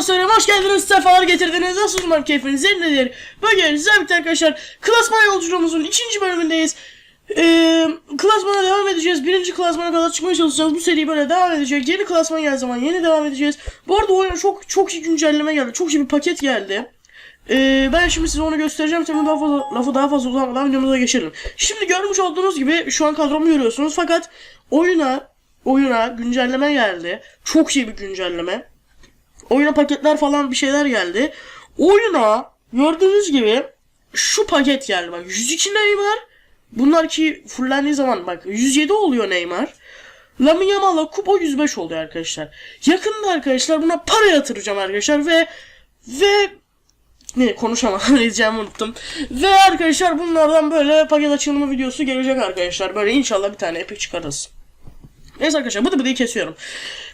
dostlarım hoş geldiniz sefalar getirdiniz nasıl umarım keyfiniz yerindedir Bugün size birlikte arkadaşlar klasman yolculuğumuzun ikinci bölümündeyiz ee, Klasmana devam edeceğiz birinci klasmana kadar çıkmaya çalışacağız bu seri böyle devam edecek yeni klasman geldiği zaman yeni devam edeceğiz Bu arada oyuna çok çok iyi güncelleme geldi çok iyi bir paket geldi ee, ben şimdi size onu göstereceğim. Şimdi daha fazla, lafı daha fazla uzatmadan videomuza geçelim. Şimdi görmüş olduğunuz gibi şu an kadromu görüyorsunuz. Fakat oyuna oyuna güncelleme geldi. Çok iyi bir güncelleme. Oyuna paketler falan bir şeyler geldi. Oyuna gördüğünüz gibi şu paket geldi. Bak 102 Neymar. Bunlar ki fullendiği zaman bak 107 oluyor Neymar. Lamine Yamal'la Kupo 105 oluyor arkadaşlar. Yakında arkadaşlar buna para yatıracağım arkadaşlar ve ve ne konuşamadım diyeceğimi unuttum. Ve arkadaşlar bunlardan böyle paket açılımı videosu gelecek arkadaşlar. Böyle inşallah bir tane epik çıkarız. Neyse arkadaşlar bıdı bıdıyı kesiyorum.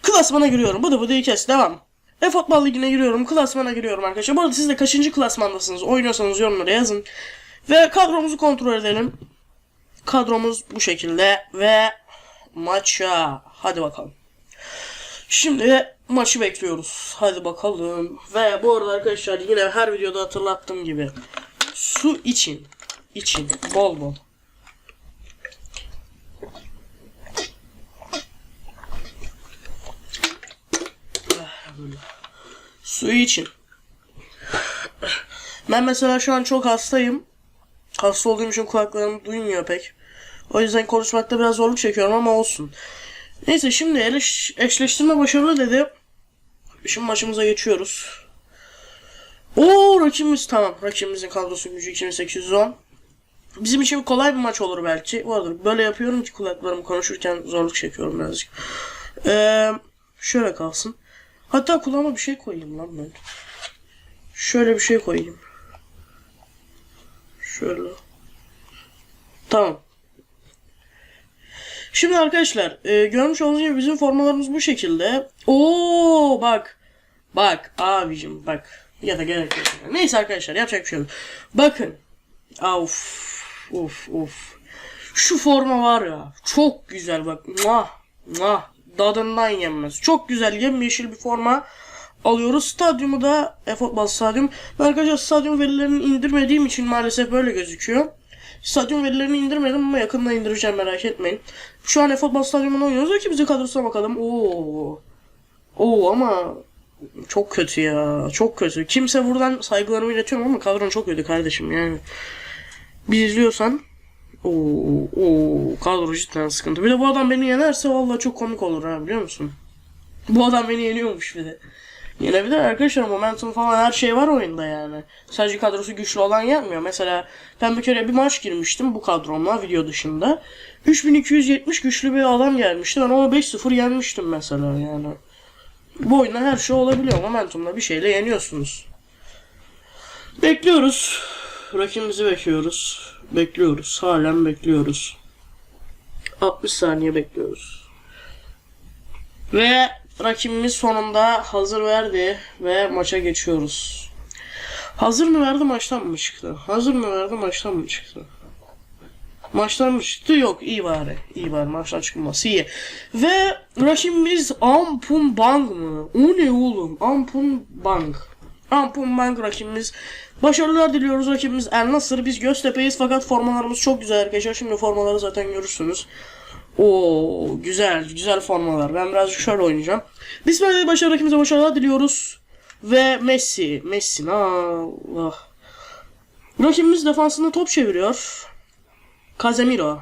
Klasmana giriyorum. Bıdı bıdıyı kes. Devam. E-Futbol Ligi'ne giriyorum. Klasmana giriyorum arkadaşlar. Bu arada siz de kaçıncı klasmandasınız? Oynuyorsanız yorumlara yazın. Ve kadromuzu kontrol edelim. Kadromuz bu şekilde. Ve maça. Hadi bakalım. Şimdi maçı bekliyoruz. Hadi bakalım. Ve bu arada arkadaşlar yine her videoda hatırlattığım gibi su için için bol bol. Su için. Ben mesela şu an çok hastayım. Hasta olduğum için kulaklarım duymuyor pek. O yüzden konuşmakta biraz zorluk çekiyorum ama olsun. Neyse şimdi eleş, eşleştirme başarılı dedi. Şimdi maçımıza geçiyoruz. Oo rakibimiz tamam. Rakibimizin kadrosu gücü 2810. Bizim için kolay bir maç olur belki. Bu arada böyle yapıyorum ki kulaklarım konuşurken zorluk çekiyorum birazcık. Ee, şöyle kalsın. Hatta kulağıma bir şey koyayım lan ben. Şöyle bir şey koyayım. Şöyle. Tamam. Şimdi arkadaşlar e, görmüş olduğunuz gibi bizim formalarımız bu şekilde. Oo bak. Bak abicim bak. Ya da gerek yok. Neyse arkadaşlar yapacak bir şey yok. Bakın. Of. Of of. Şu forma var ya. Çok güzel bak. Muah. Muah. Dadından yenmez. Çok güzel yemyeşil bir forma alıyoruz. Stadyumu da e-futbol stadyum. Ben arkadaşlar stadyum verilerini indirmediğim için maalesef böyle gözüküyor. Stadyum verilerini indirmedim ama yakında indireceğim merak etmeyin. Şu an e-futbol stadyumunda oynuyoruz. Rakibimize kadrosuna bakalım. Oo. Oo ama çok kötü ya. Çok kötü. Kimse buradan saygılarımı iletiyorum ama kadron çok kötü kardeşim yani. Bir izliyorsan Oo, oo, kadro cidden sıkıntı. Bir de bu adam beni yenerse vallahi çok komik olur ha biliyor musun? Bu adam beni yeniyormuş bir de. Yenebilir arkadaşlar momentum falan her şey var oyunda yani. Sadece kadrosu güçlü olan yenmiyor. Mesela ben bir kere bir maç girmiştim bu kadromla video dışında. 3270 güçlü bir adam gelmişti. Ben onu 5-0 yenmiştim mesela yani. Bu oyunda her şey olabiliyor. Momentumla bir şeyle yeniyorsunuz. Bekliyoruz. Rakibimizi bekliyoruz. Bekliyoruz. Halen bekliyoruz. 60 saniye bekliyoruz. Ve rakibimiz sonunda hazır verdi ve maça geçiyoruz. Hazır mı verdi maçtan mı çıktı? Hazır mı verdi maçtan mı çıktı? Maçtan mı çıktı? Yok iyi bari. İyi bari maçtan çıkması iyi. Ve rakibimiz Ampun Bang mı? O ne oğlum? Ampun Bang. Ampun Bang rakibimiz. Başarılar diliyoruz rakibimiz El Nasır. Biz Göztepe'yiz fakat formalarımız çok güzel arkadaşlar. Şimdi formaları zaten görürsünüz. Oo güzel güzel formalar. Ben birazcık şöyle oynayacağım. Böyle başarı rakibimize başarılar diliyoruz. Ve Messi. Messi Allah. Rakibimiz defansında top çeviriyor. Casemiro.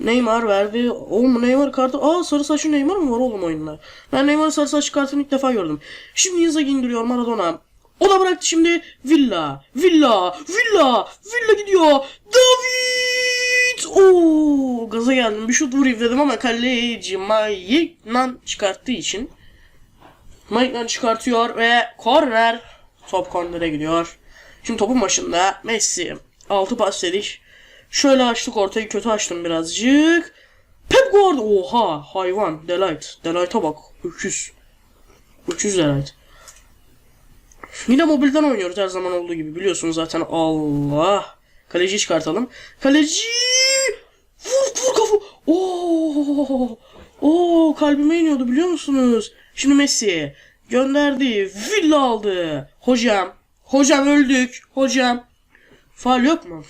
Neymar verdi. Oğlum Neymar kartı. Aa sarı saçlı Neymar mı var oğlum oyunda? Ben Neymar'ın sarı saçlı kartını ilk defa gördüm. Şimdi Inzaghi indiriyor Maradona. O da bıraktı şimdi Villa. Villa. Villa. Villa gidiyor. David. Oo, gaza geldim. Bir şut vurayım dedim ama kaleci Maiknan çıkarttığı için Maiknan çıkartıyor ve korner. Top kornere gidiyor. Şimdi topun başında Messi. 6 pas dedik. Şöyle açtık ortayı kötü açtım birazcık. Pep Guardiola. Oha hayvan. Delight. Delight'a bak. Öküz. Öküz Delight. Yine mobilden oynuyoruz her zaman olduğu gibi. Biliyorsunuz zaten. Allah. Kaleci çıkartalım. Kaleci. Vur vur kafa. Oo. Oo kalbime iniyordu biliyor musunuz? Şimdi Messi. Gönderdi. Villa aldı. Hocam. Hocam öldük. Hocam. Faal yok mu?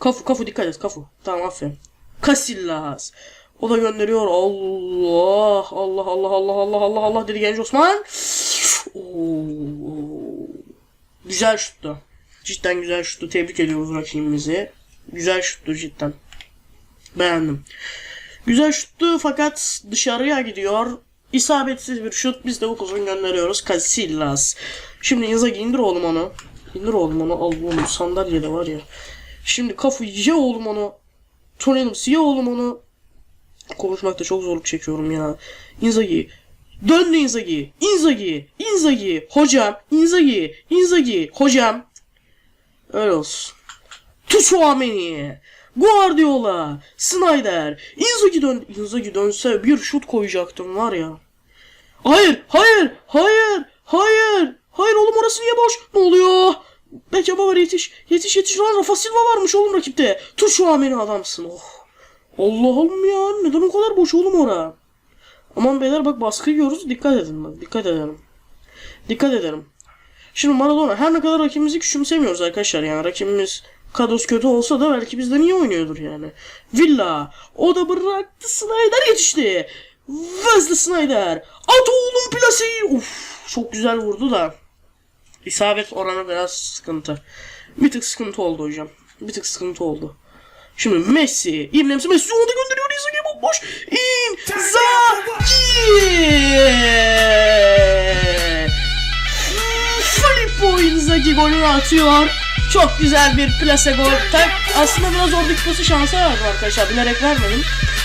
Kafu kafu dikkat et kafu. Tamam aferin. Casillas. O da gönderiyor. Allah Allah Allah Allah Allah Allah Allah dedi genç Osman. Oo. Güzel şuttu. Cidden güzel şuttu. Tebrik ediyoruz rakibimizi. Güzel şuttu cidden. Beğendim. Güzel şuttu fakat dışarıya gidiyor. İsabetsiz bir şut. Biz de bu uzun gönderiyoruz. Casillas. Şimdi Inzaghi indir oğlum onu. İndir oğlum onu. Al oğlum sandalyede var ya. Şimdi kafu ye oğlum onu. Torreal'ım ye oğlum onu. Konuşmakta çok zorluk çekiyorum ya. Inzaghi. Döndü Inzaghi. Inzaghi. Inzaghi. Hocam. Inzaghi. Inzaghi. Hocam. Öyle olsun. Tchouameni. Guardiola. Snyder. Inzaghi dön Inzaghi dönse bir şut koyacaktım var ya. Hayır, hayır, hayır, hayır. Hayır oğlum orası niye boş? Ne oluyor? Belki var yetiş. Yetiş yetiş lan Rafa Silva varmış oğlum rakipte. Tut şu ameni adamsın. Oh. Allah'ım ya neden o kadar boş oğlum ora? Aman beyler bak baskı yiyoruz dikkat edin bak dikkat edelim. Dikkat edelim. Şimdi Maradona her ne kadar rakibimizi küçümsemiyoruz arkadaşlar yani rakibimiz kadrosu kötü olsa da belki bizden iyi oynuyordur yani. Villa o da bıraktı Snyder yetişti. Wesley Snyder at oğlum plaseyi. Uf çok güzel vurdu da. İsabet oranı biraz sıkıntı. Bir tık sıkıntı oldu hocam. Bir tık sıkıntı oldu. Şimdi Messi. İbnemsi Messi onu da gönderiyor. Inzaghi bomboş. Inzaghi. Filippo Inzaghi golünü atıyor. Çok güzel bir plase gol. Aslında biraz oradaki pası şansa verdim arkadaşlar. Bilerek vermedim.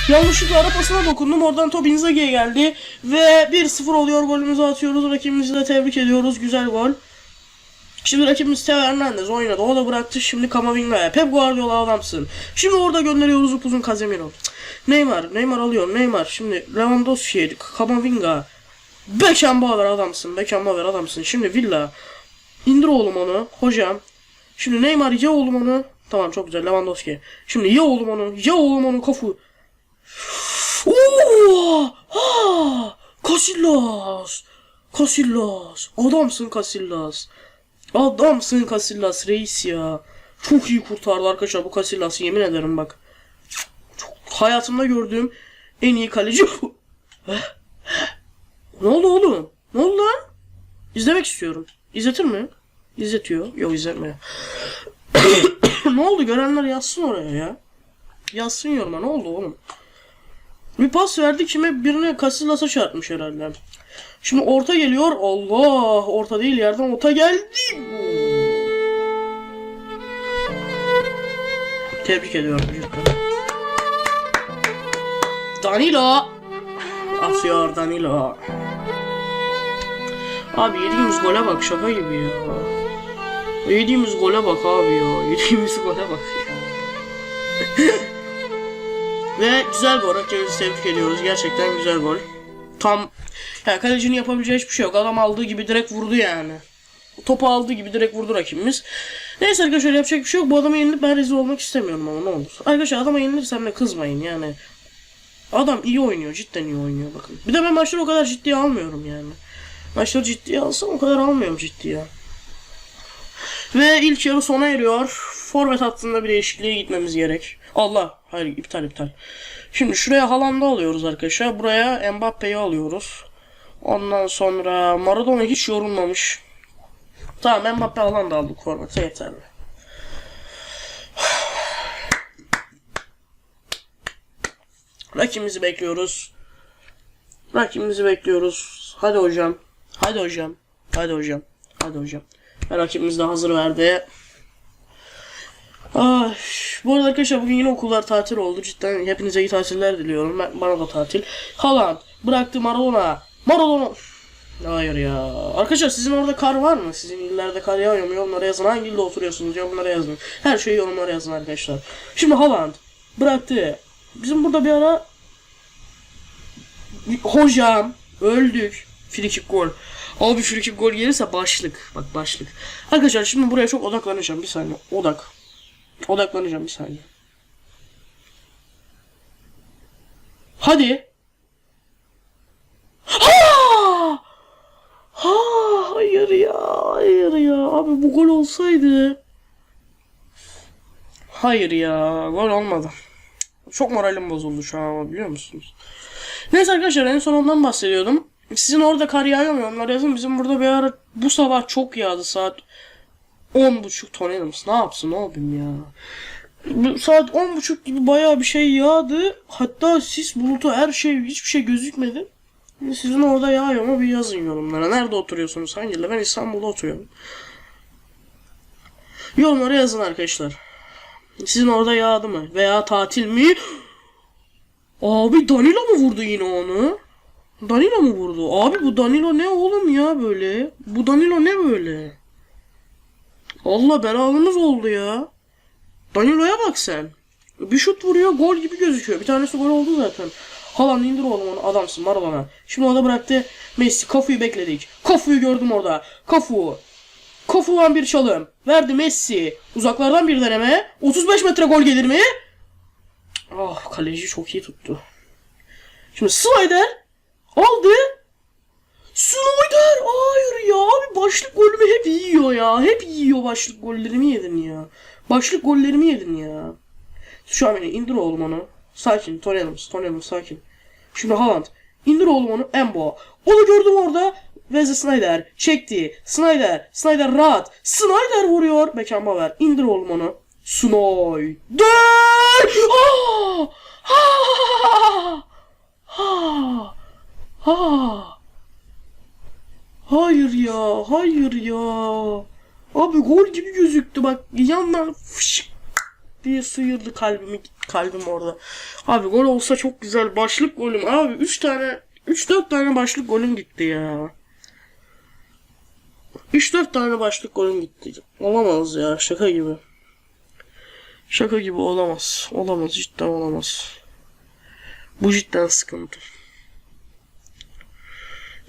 Yanlışlıkla ara pasına dokundum. Oradan top Inzaghi'ye geldi. Ve 1-0 oluyor. Golümüzü atıyoruz. Rakibimizi de tebrik ediyoruz. Güzel gol. Şimdi rakibimiz Teo Hernandez oynadı. O da bıraktı. Şimdi Kamavinga'ya. Pep Guardiola adamsın. Şimdi orada gönderiyoruz upuzun Casemiro. Neymar. Neymar alıyor. Neymar. Şimdi Lewandowski. Kamavinga. Beckenbauer adamsın. Beckenbauer adamsın. Şimdi Villa. İndir oğlum onu. Hocam. Şimdi Neymar ye oğlum onu. Tamam çok güzel Lewandowski. Şimdi ye oğlum onu. Ye oğlum onu kafu. Oo! Ha! Casillas. Casillas. Adamsın Casillas. Adamsın Casillas reis ya. Çok iyi kurtardı arkadaşlar bu Casillas yemin ederim bak. Çok hayatımda gördüğüm en iyi kaleci bu. ne oldu oğlum? Ne oldu lan? İzlemek istiyorum. İzletir mi? İzletiyor. Yok izletmiyor. ne oldu görenler yazsın oraya ya. Yazsın yoruma ne oldu oğlum? Bir pas verdi kime birine Casillas'a çarpmış herhalde. Şimdi orta geliyor. Allah orta değil yerden orta geldi. Tebrik ediyorum çocuklar. Danilo. Atıyor Danilo. Abi yediğimiz gole bak şaka gibi ya. Yediğimiz gole bak abi ya. Yediğimiz gole bak ya. Ve güzel gol. Rakibimizi tebrik ediyoruz. Gerçekten güzel gol. Tam yani kalecinin yapabileceği hiçbir şey yok. Adam aldığı gibi direkt vurdu yani. Topu aldığı gibi direkt vurdu rakibimiz. Neyse arkadaşlar yapacak bir şey yok. Bu adama yenilip ben rezil olmak istemiyorum ama ne olur. Arkadaşlar adama yenilirsem de kızmayın yani. Adam iyi oynuyor. Cidden iyi oynuyor bakın. Bir de ben maçları o kadar ciddiye almıyorum yani. Maçları ciddiye alsam o kadar almıyorum ciddiye. Ve ilk yarı sona eriyor. Forvet hattında bir değişikliğe gitmemiz gerek. Allah. Hayır iptal iptal. Şimdi şuraya Haaland'ı alıyoruz arkadaşlar. Buraya Mbappe'yi alıyoruz. Ondan sonra Maradona hiç yorulmamış. Tamam Mbappe Haaland'ı aldık formata yeterli. Rakibimizi bekliyoruz. Rakibimizi bekliyoruz. Hadi hocam. Hadi hocam. Hadi hocam. Hadi hocam. Rakibimiz de hazır verdi. Ay, bu arada arkadaşlar bugün yine okullar tatil oldu. Cidden hepinize iyi tatiller diliyorum. Ben, bana da tatil. Haaland bıraktı Maradona. Maradona. Hayır ya. Arkadaşlar sizin orada kar var mı? Sizin illerde kar yağıyor mu? Yorumlara yazın. Hangi ilde oturuyorsunuz? Yorumlara yazın. Her şeyi yorumlara yazın arkadaşlar. Şimdi Haaland bıraktı. Bizim burada bir ara hocam öldük. Frikik gol. Abi frikik gol gelirse başlık. Bak başlık. Arkadaşlar şimdi buraya çok odaklanacağım. Bir saniye. Odak. Odaklanacağım bir saniye. Hadi. Ha! Ha hayır ya hayır ya abi bu gol olsaydı. Hayır ya gol olmadı. Çok moralim bozuldu şu an biliyor musunuz? Neyse arkadaşlar en son ondan bahsediyordum. Sizin orada kar yağıyor mu? Onlar yazın. Bizim burada bir ara bu sabah çok yağdı saat 10.30 tonelimiz. Ne yapsın yapayım ya. Saat 10.30 gibi bayağı bir şey yağdı. Hatta sis bulutu her şey hiçbir şey gözükmedi. Sizin orada yağıyor mu bir yazın yorumlara. Nerede oturuyorsunuz? Hangi? Ben İstanbul'da oturuyorum. Yorumlara yazın arkadaşlar. Sizin orada yağdı mı? Veya tatil mi? Abi Danilo mu vurdu yine onu? Danilo mu vurdu? Abi bu Danilo ne oğlum ya böyle? Bu Danilo ne böyle? Allah belalımız oldu ya. Danilo'ya bak sen. Bir şut vuruyor gol gibi gözüküyor. Bir tanesi gol oldu zaten. Haaland indir oğlum onu adamsın Maradona. Şimdi orada bıraktı Messi. Kafu'yu bekledik. Kafu'yu gördüm orada. Kafu. Kafu'dan bir çalım. Verdi Messi. Uzaklardan bir deneme. 35 metre gol gelir mi? Ah kaleci çok iyi tuttu. Şimdi Snyder aldı. Snyder hayır ya abi başlık golümü hep yiyor ya. Hep yiyor başlık gollerimi yedin ya. Başlık gollerimi yedin ya. Şu an beni indir oğlum onu. Sakin Tonelums Tonelums sakin. Şimdi Haaland indir oğlum onu Embo. Onu gördüm orada. Wesley Snyder çekti. Snyder. Snyder rahat. Snyder vuruyor. Beckenbauer indir oğlum onu. Snyder. Ah! Ah! Ah! Ah! Hayır ya. Abi gol gibi gözüktü bak yandan fışık diye sıyırdı kalbimi kalbim orada. Abi gol olsa çok güzel başlık golüm abi 3 tane 3-4 tane başlık golüm gitti ya. 3-4 tane başlık golüm gitti. Olamaz ya şaka gibi. Şaka gibi olamaz. Olamaz cidden olamaz. Bu cidden sıkıntı.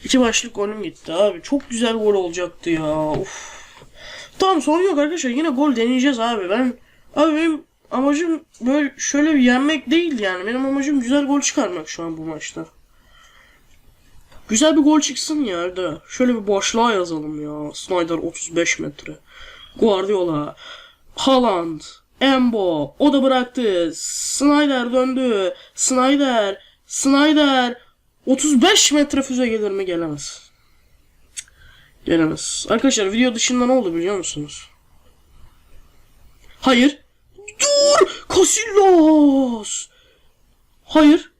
İki başlık golüm gitti abi. Çok güzel gol olacaktı ya. Of. Tamam sorun yok arkadaşlar. Yine gol deneyeceğiz abi. Ben abi benim amacım böyle şöyle bir yenmek değil yani. Benim amacım güzel gol çıkarmak şu an bu maçta. Güzel bir gol çıksın ya Arda. Şöyle bir boşluğa yazalım ya. Snyder 35 metre. Guardiola. Haaland. Embo. O da bıraktı. Snyder döndü. Snyder. Snyder. 35 metre füze gelir mi? Gelemez. Gelemez. Arkadaşlar video dışında ne oldu biliyor musunuz? Hayır. Dur! Casillas! Hayır.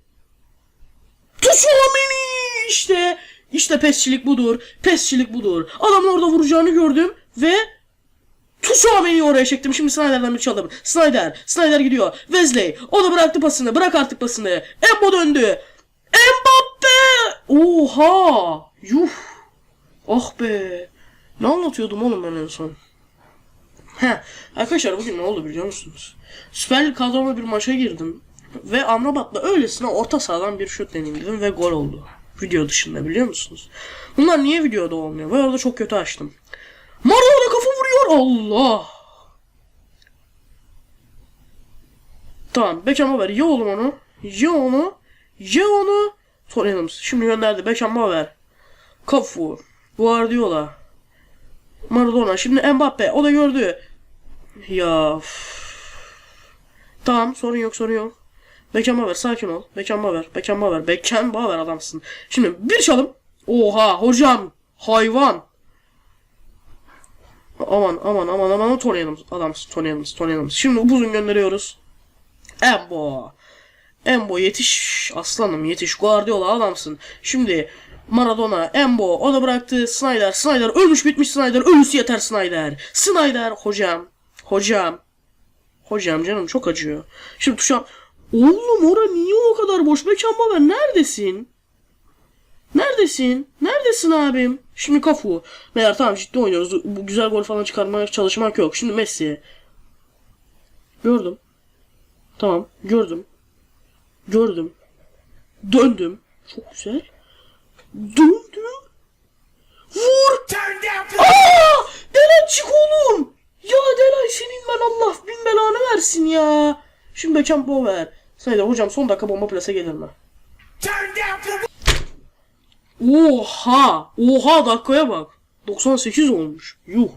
Tchouaméni! İşte. İşte pesçilik budur. Pesçilik budur. Adamın orada vuracağını gördüm ve Tchouaméni'yi oraya çektim. Şimdi Snyder'den bir çaldım. Snyder. Snyder gidiyor. Wesley. O da bıraktı pasını. Bırak artık pasını. Embo döndü. Oha! Yuh! Ah be! Ne anlatıyordum oğlum ben en son? Heh, arkadaşlar bugün ne oldu biliyor musunuz? Süper Lig kadroma bir maça girdim. Ve Amrabat'la öylesine orta sahadan bir şut deneyim dedim ve gol oldu. Video dışında biliyor musunuz? Bunlar niye videoda olmuyor? Ben orada çok kötü açtım. Maradona kafa vuruyor! Allah! Tamam Beckenbauer ye oğlum onu. Ye onu. Ye onu. Tottenham. Şimdi gönderdi. Beckenbauer. Cafu. Guardiola. Maradona. Şimdi Mbappe. O da gördü. Ya. üf. Tamam sorun yok sorun yok. Beckenbauer sakin ol. Beckenbauer. Beckenbauer. Beckenbauer adamsın. Şimdi bir çalım. Oha hocam. Hayvan. Aman aman aman aman Tony'imiz adamsın Tony'imiz Tony'imiz. Şimdi uzun gönderiyoruz. Embo. Embo yetiş aslanım yetiş Guardiola adamsın. Şimdi Maradona, Embo o da bıraktı Snyder, Snyder ölmüş bitmiş Snyder ölüsü yeter Snyder. Snyder hocam, hocam, hocam canım çok acıyor. Şimdi tuşa oğlum ora niye o kadar boş Beckenbauer neredesin? Neredesin? Neredesin abim? Şimdi Kafu. Meğer tamam ciddi oynuyoruz. Bu güzel gol falan çıkarmaya çalışmak yok. Şimdi Messi. Gördüm. Tamam gördüm. Gördüm. Döndüm. Çok güzel. Döndüm. Vur. Aa! Delay çık oğlum. Ya Delay senin ben Allah bin belanı versin ya. Şimdi Beckenbauer. Snyder hocam son dakika bomba plase gelir mi? Oha! Oha dakikaya bak. 98 olmuş. Yuh.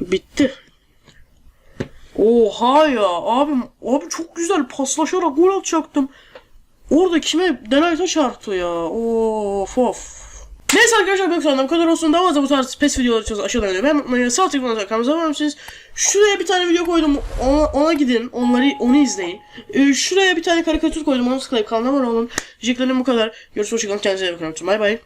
Bitti. Oha ya abim abi çok güzel paslaşarak gol atacaktım. Orada kime Denayt'a çarptı ya. Of of. Neyse arkadaşlar ben sandım kadar olsun daha fazla bu tarz pes videoları için aşağıdan. Ben unutmayın sağ tıklamanıza kanalımıza abone olabilirsiniz. Şuraya bir tane video koydum ona, ona gidin onları onu izleyin. Ee, şuraya bir tane karikatür koydum onu tıklayıp kanalıma abone olun. Diyeceklerim bu kadar. Görüşmek üzere kendinize iyi bakın. Bay bay.